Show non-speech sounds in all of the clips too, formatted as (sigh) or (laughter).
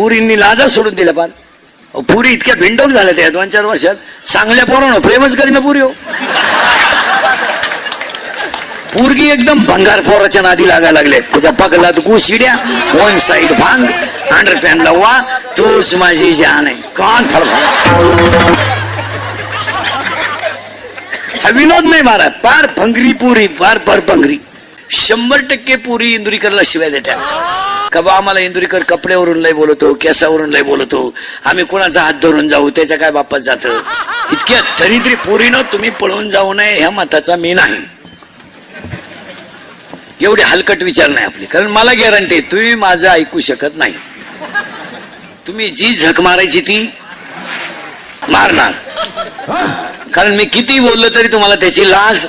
पुरींनी लाजा सोडून दिल्या पार. पुरी इतक्या भिंडोक झाल्या त्या दोन चार वर्षात. चांगल्या पोरानं प्रेमच करीन पुरी हो. पुरगी एकदम भंगार पोराच्या नादी लागायला लागले. तुझ्या पगला तू शिड्या. वन साईड भांग. अंडर पॅन वा. तूच माझी जान आहे. कान फडफड हा विनोद नाही मारा पार भंगरी पुरी पार पार भंगरी शंभर टक्के पुरी इंदुरीकरला शिवाय देत्या. का बा आम्हाला इंदुरीकर कपड्यावरून लय बोलतो केसावरून लय बोलतो? आम्ही कोणाचा हात धरून जाऊ? त्याच्या काय बापात जात? इतक्या तरी पोरीनं तुम्ही पळून जाऊ नये ह्या मताचा मी नाही. एवढे हलकट विचार नाही आपले. कारण मला गॅरंटी तुम्ही माझं ऐकू शकत नाही. तुम्ही जी झक मारायची ती मारणार. कारण मी किती बोललो तरी तुम्हाला त्याची लाज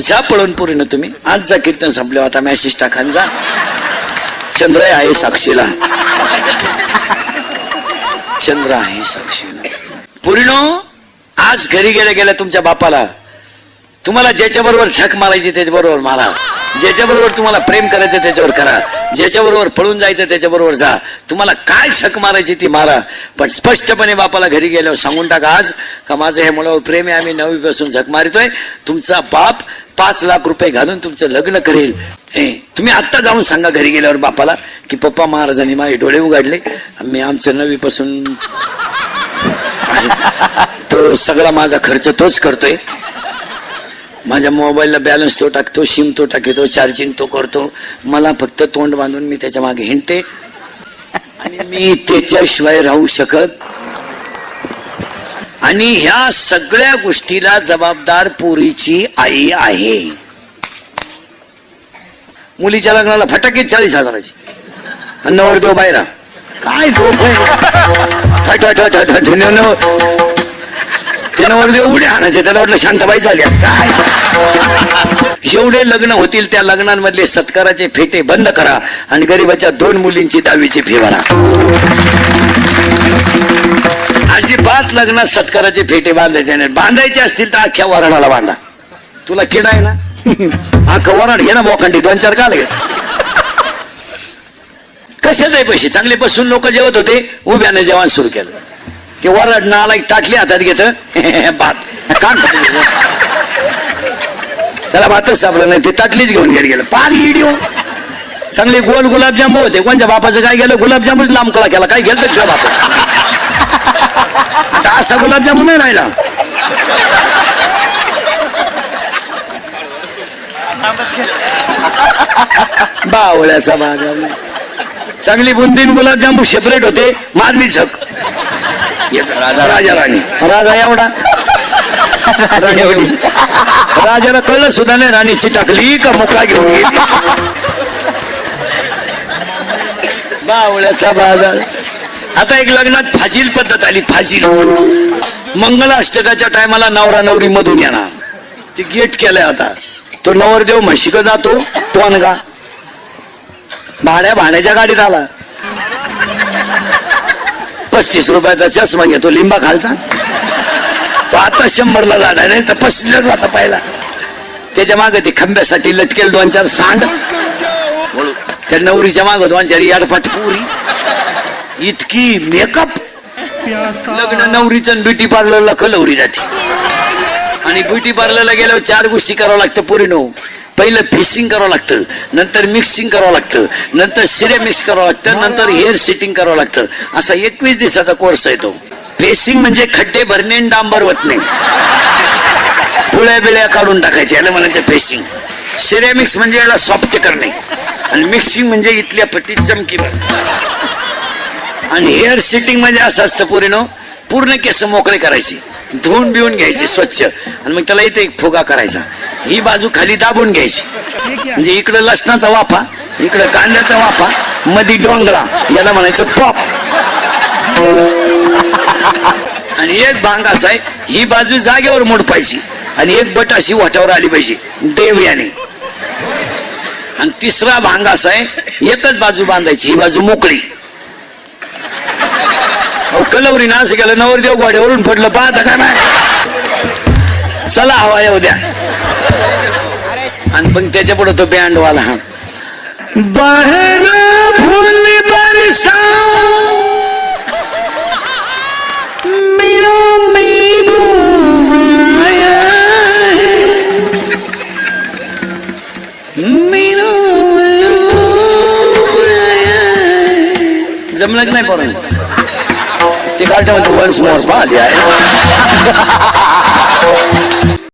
जा पळून पुरीनं तुम्ही. आज जा कीर्तन संपले आता मॅसेज टाकान जा. चंद्र आहे साक्षीला. चंद्र आहे साक्षीला. पुरीनो आज घरी गेल्या गेल्या तुमच्या बापाला. तुम्हाला ज्याच्या बरोबर झक मारायची त्याच्याबरोबर मारा. ज्याच्याबरोबर तुम्हाला प्रेम करायचं त्याच्यावर करा. ज्याच्याबरोबर पळून जायचं त्याच्याबरोबर जा. तुम्हाला काय शक मारायची ती मारा. पण स्पष्टपणे बापाला घरी गेल्यावर सांगून टाका आज का माझं हे मुलावर प्रेम आहे आम्ही नववीपासून झक मारितोय. तुमचा बाप पाच लाख रुपये घालून तुमचं लग्न करेल. हे तुम्ही आत्ता जाऊन सांगा घरी गेल्यावर बापाला की पप्पा महाराजांनी माझे डोळे उघडले. मी आमचं नववीपासून तो सगळा माझा खर्च तोच करतोय. माझ्या मोबाईलला बॅलन्स तो टाकतो सिम तो टाकतो चार्जिंग तो करतो मला फक्त तोंड बांधून मी त्याच्यामागे हिंडते आणि मी त्याच्याशिवाय राहू शकत आणि ह्या सगळ्या गोष्टीला जबाबदार पोरीची आई आहे मुलीच्या लग्नाला फटाके चाळीस हजाराची नवर नवरदेव बायरा काय झोप आहे? ठट, ठट, ठट, ठट, ठट, न- न- ते नवरदेव उड्या. आणायचे त्याला वाटलं शांताबाई झाल्या. काय? जेवढे लग्न होतील त्या लग्नांमधले सत्काराचे फेटे बंद करा आणि गरीबाच्या दोन मुलींची दहावीची फी भरा. अशी पाच लग्नात सत्काराचे फेटे बांधायचे नाही बांधायचे असतील तर अख्ख्या वराडाला बांधा. तुला किडा आहे ना? (laughs) हा वराड घे ना मोखंडी दोन चार काल घेत कशाच आहे पैसे? चांगले बसून लोक जेवत होते उभ्याने जेवण सुरू केलं. ते वरड नाला ताटली हातात घेत. (laughs) भात. कान त्याला भातच सापडलं नाही. ते ताटलीच घेऊन घेत गेलं. पार इडिओ हो. चांगले गोल गुलाबजाम होते. कोणच्या बापाचं काय गेलं? गुलाबजामच लांबकळा केला. काय गेलं तुझ्या बापा आता असा गुलाबजामुन नाही राहिला. बावळ्याचा बाजार. चांगली बुंदीन गुलाबजामू सेपरेट होते. माधवी झक. राजा राजा राणी. राजा एवढा? (laughs) राणी एवढी. राजाला कळलं सुद्धा नाही राणीची टाकली का मुका घेऊन गेली? बावळ्याचा बाजार आता एक लग्नात फाजील पद्धत आली फाजील. मंगल अष्टकाच्या टायमाला नवरा नवरी मधून येणार. ते गेट केलंय आता. तो नवरदेव म्हशीक जातो तो अनगा भाड्या भाड्याच्या गाडीत आला. पस्तीस रुपयाचा चष्मा घेतो लिंबा खालचा तो आता शंभरला झाला नाही तर पस्तीसलाच होता पहिला. त्याच्यामागे ते खंब्यासाठी लटकेल दोन चार सांड. त्या नवरीच्या मागे दोन चार याडपाट पुरी. इतकी मेकअप लग्न नवरीचं ब्युटी पार्लरला खलवरी जाते आणि ब्युटी पार्लरला गेल्यावर चार गोष्टी करावं लागतं पुरी नऊ. पहिलं फिशिंग करावं लागतं नंतर मिक्सिंग करावं लागतं नंतर सिरे मिक्स करावं लागतं नंतर हेअर सेटिंग करावं लागतं. असा एकवीस दिवसाचा कोर्स आहे तो. फेसिंग म्हणजे खड्डे भरणे डांबर वतणे. पुळ्या बिळ्या काढून टाकायचे याला म्हणायचं फेसिंग सिरेमिक्स म्हणजे याला सॉफ्ट करणे. आणि मिक्सिंग म्हणजे इथल्या पट्टी चमकी आणि हेअर सेटिंग म्हणजे असं असतं पुरीनो पूर्ण केस मोकळे करायचे. धुवून बिवून घ्यायचे स्वच्छ. आणि मग त्याला इथे एक फुगा करायचा. ही बाजू खाली दाबून घ्यायची. म्हणजे इकडं लसणाचा वाफा इकडं कांद्याचा वाफा मधी डोंगळा याला म्हणायचं पॉप. आणि एक भांग असा आहे ही बाजू जागेवर मोडपायची आणि एक बट अशी वाटावर आली पाहिजे देव याने आणि तिसरा भांग असा आहे एकच बाजू बांधायची ही बाजू मोकळी. अहो, कलवरी ना असं केलं नवरदेव गोड्यावरून पडलं पाहता काय नाही चला हवा येऊ द्या. आणि पण त्याच्या पुढे तो बँडवाला हा बाहेर फुल बरसा जमलं की नाही करून ते काढ वन्स मोर पाहिजे आहे. (laughs)